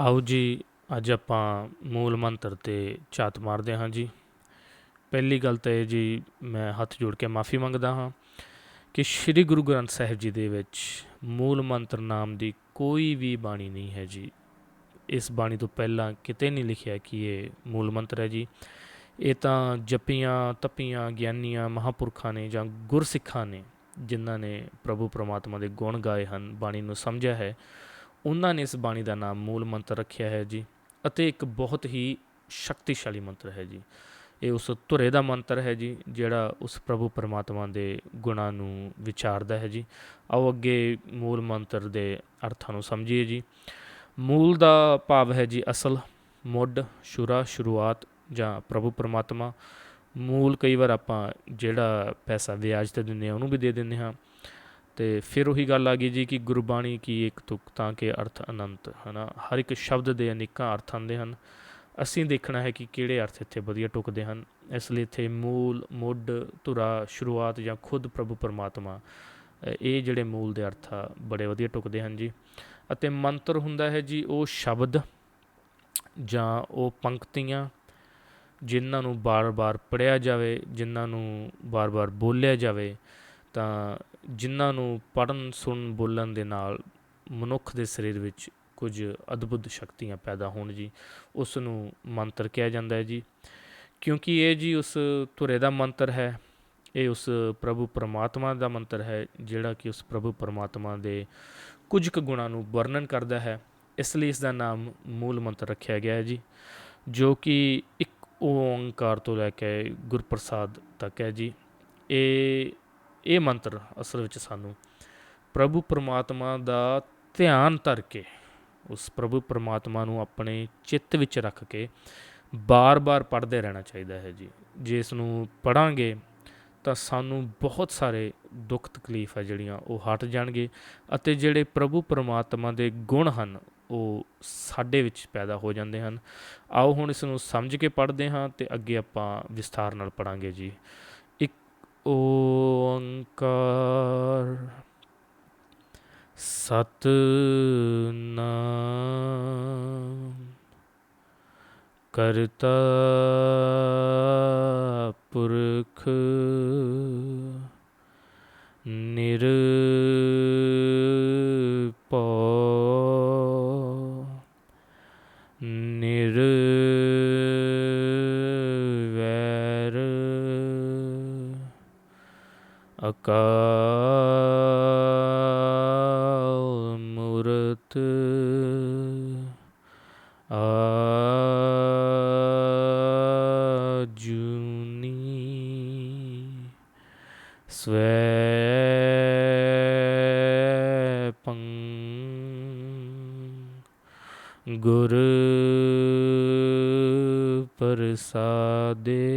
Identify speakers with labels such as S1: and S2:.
S1: ਆਓ ਜੀ, ਅੱਜ ਆਪਾਂ ਮੂਲ ਮੰਤਰ ਤੇ ਝਾਤ ਮਾਰਦੇ ਹਾਂ ਜੀ। ਪਹਿਲੀ ਗੱਲ ਤਾਂ ਇਹ ਜੀ, ਮੈਂ ਹੱਥ ਜੋੜ ਕੇ ਮਾਫੀ ਮੰਗਦਾ ਹਾਂ ਕਿ ਸ੍ਰੀ ਗੁਰੂ ਗ੍ਰੰਥ ਸਾਹਿਬ ਜੀ ਦੇ ਵਿੱਚ ਮੂਲ ਮੰਤਰ ਨਾਮ ਦੀ ਕੋਈ ਵੀ ਬਾਣੀ ਨਹੀਂ ਹੈ ਜੀ। ਇਸ ਬਾਣੀ ਤੋਂ ਪਹਿਲਾਂ ਕਿਤੇ ਨਹੀਂ ਲਿਖਿਆ ਕਿ ਇਹ ਮੂਲ ਮੰਤਰ ਹੈ ਜੀ। ਇਹ ਤਾਂ ਜਪੀਆਂ, ਤਪੀਆਂ, ਗਿਆਨੀਆਂ, ਮਹਾਪੁਰਖਾਂ ਨੇ ਜਾਂ ਗੁਰਸਿੱਖਾਂ ਨੇ ਜਿਨ੍ਹਾਂ ਨੇ ਪ੍ਰਭੂ ਪ੍ਰਮਾਤਮਾ ਦੇ ਗੁਣ ਗਾਏ ਹਨ, ਬਾਣੀ ਨੂੰ ਸਮਝਿਆ ਹੈ। ਉਹਨਾਂ ਨੇ ਇਸ ਬਾਣੀ ਦਾ ਨਾਮ ਮੂਲ ਮੰਤਰ ਰੱਖਿਆ ਹੈ ਜੀ ਅਤੇ ਇੱਕ ਬਹੁਤ ਹੀ ਸ਼ਕਤੀਸ਼ਾਲੀ ਮੰਤਰ ਹੈ ਜੀ। ਇਹ ਉਸ ਧੁਰੇ ਦਾ ਮੰਤਰ ਹੈ ਜੀ, ਜਿਹੜਾ ਉਸ ਪ੍ਰਭੂ ਪਰਮਾਤਮਾ ਦੇ ਗੁਣਾਂ ਨੂੰ ਵਿਚਾਰਦਾ ਹੈ ਜੀ। ਆਓ ਅੱਗੇ ਮੂਲ ਮੰਤਰ ਦੇ ਅਰਥਾਂ ਨੂੰ ਸਮਝੀਏ ਜੀ। ਮੂਲ ਦਾ ਭਾਵ ਹੈ ਜੀ ਅਸਲ, ਮੁੱਢ, ਸ਼ੁਰਾ, ਸ਼ੁਰੂਆਤ ਜਾਂ ਪ੍ਰਭੂ ਪਰਮਾਤਮਾ। ਮੂਲ ਕਈ ਵਾਰ ਆਪਾਂ ਜਿਹੜਾ ਪੈਸਾ ਵਿਆਜ ਤੇ ਦਿੰਦੇ ਆ ਉਹਨੂੰ ਵੀ ਦੇ ਦਿੰਦੇ ਹਾਂ। ਤੇ ਫਿਰ ਉਹੀ ਗੱਲ ਆ ਗਈ ਜੀ ਕਿ ਗੁਰਬਾਣੀ ਕੀ ਇੱਕ ਤੁਕ ਤਾਂ ਕਿ ਅਰਥ ਅਨੰਤ, ਹਨਾ? ਹਰ ਇੱਕ ਸ਼ਬਦ ਦੇ ਅਨੇਕਾਂ ਅਰਥ ਹੁੰਦੇ ਹਨ। ਅਸੀਂ ਦੇਖਣਾ ਹੈ ਕਿ ਕਿਹੜੇ ਅਰਥ ਇੱਥੇ ਵਧੀਆ ਟੁਕਦੇ ਹਨ। ਇਸ ਲਈ ਇੱਥੇ ਮੂਲ, ਮੁੱਢ, ਧੁਰਾ, ਸ਼ੁਰੂਆਤ ਜਾਂ ਖੁਦ ਪ੍ਰਭੂ ਪਰਮਾਤਮਾ ਇਹ ਜਿਹੜੇ ਮੂਲ ਦੇ ਅਰਥ ਆ, ਬੜੇ ਵਧੀਆ ਟੁਕਦੇ ਹਨ ਜੀ। ਅਤੇ ਮੰਤਰ ਹੁੰਦਾ ਹੈ ਜੀ ਉਹ ਸ਼ਬਦ ਜਾਂ ਉਹ ਪੰਕਤੀਆਂ ਜਿਨ੍ਹਾਂ ਨੂੰ ਬਾਰ-ਬਾਰ ਪੜਿਆ ਜਾਵੇ, ਜਿਨ੍ਹਾਂ ਨੂੰ ਬਾਰ-ਬਾਰ ਬੋਲਿਆ ਜਾਵੇ, ਤਾਂ ਜਿਨ੍ਹਾਂ ਨੂੰ ਪੜਨ ਸੁਣਨ, ਬੋਲਣ ਦੇ ਨਾਲ ਮਨੁੱਖ ਦੇ ਸਰੀਰ ਵਿੱਚ ਕੁਝ ਅਦਭੁਤ ਸ਼ਕਤੀਆਂ ਪੈਦਾ ਹੋਣ ਜੀ। ਉਸ ਨੂੰ ਮੰਤਰ ਕਿਹਾ ਜਾਂਦਾ ਹੈ ਜੀ। ਕਿਉਂਕਿ ਇਹ ਜੀ ਉਸ ਧੁਰੇ ਦਾ ਮੰਤਰ ਹੈ, ਇਹ ਉਸ ਪ੍ਰਭੂ ਪਰਮਾਤਮਾ ਦਾ ਮੰਤਰ ਹੈ, ਜਿਹੜਾ ਕਿ ਉਸ ਪ੍ਰਭੂ ਪਰਮਾਤਮਾ ਦੇ ਕੁਝ ਕੁ ਗੁਣਾਂ ਨੂੰ ਵਰਣਨ ਕਰਦਾ ਹੈ। ਇਸ ਲਈ ਇਸ ਦਾ ਨਾਮ ਮੂਲ ਮੰਤਰ ਰੱਖਿਆ ਗਿਆ ਹੈ ਜੀ, ਜੋ ਕਿ ਇੱਕ ਓੰਕਾਰ ਤੋਂ ਲੈ ਕੇ ਗੁਰਪ੍ਰਸਾਦ ਤੱਕ ਹੈ ਜੀ। ਇਹ ਇਹ ਮੰਤਰ ਅਸਲ ਵਿੱਚ ਸਾਨੂੰ ਪ੍ਰਭੂ ਪਰਮਾਤਮਾ ਦਾ ਧਿਆਨ ਧਰ ਕੇ, ਉਸ ਪ੍ਰਭੂ ਪਰਮਾਤਮਾ ਨੂੰ ਆਪਣੇ ਚਿੱਤ ਵਿੱਚ ਰੱਖ ਕੇ ਬਾਰ-ਬਾਰ ਪੜ੍ਹਦੇ ਰਹਿਣਾ ਚਾਹੀਦਾ ਹੈ ਜੀ। ਜੇ ਇਸ ਨੂੰ ਪੜਾਂਗੇ ਤਾਂ ਸਾਨੂੰ ਬਹੁਤ ਸਾਰੇ ਦੁੱਖ ਤਕਲੀਫ ਹੈ ਜਿਹੜੀਆਂ ਉਹ ਹਟ ਜਾਣਗੇ ਅਤੇ ਜਿਹੜੇ ਪ੍ਰਭੂ ਪਰਮਾਤਮਾ ਦੇ ਗੁਣ ਹਨ ਉਹ ਸਾਡੇ ਵਿੱਚ ਪੈਦਾ ਹੋ ਜਾਂਦੇ ਹਨ। ਆਓ ਹੁਣ ਇਸ ਨੂੰ ਸਮਝ ਕੇ ਪੜ੍ਹਦੇ ਹਾਂ ਤੇ ਅੱਗੇ ਆਪਾਂ ਵਿਸਥਾਰ ਨਾਲ ਪੜਾਂਗੇ ਜੀ। ਓੰਕਾਰ ਸਤਨਾਮ ਕਰਤਾ ਪੁਰਖ ਨਿਰ ਅਕਾਲ ਮੂਰਤ ਆਜੂਨੀ ਸਵੈਪੰ ਗੁਰ ਪ੍ਰਸਾਦੇ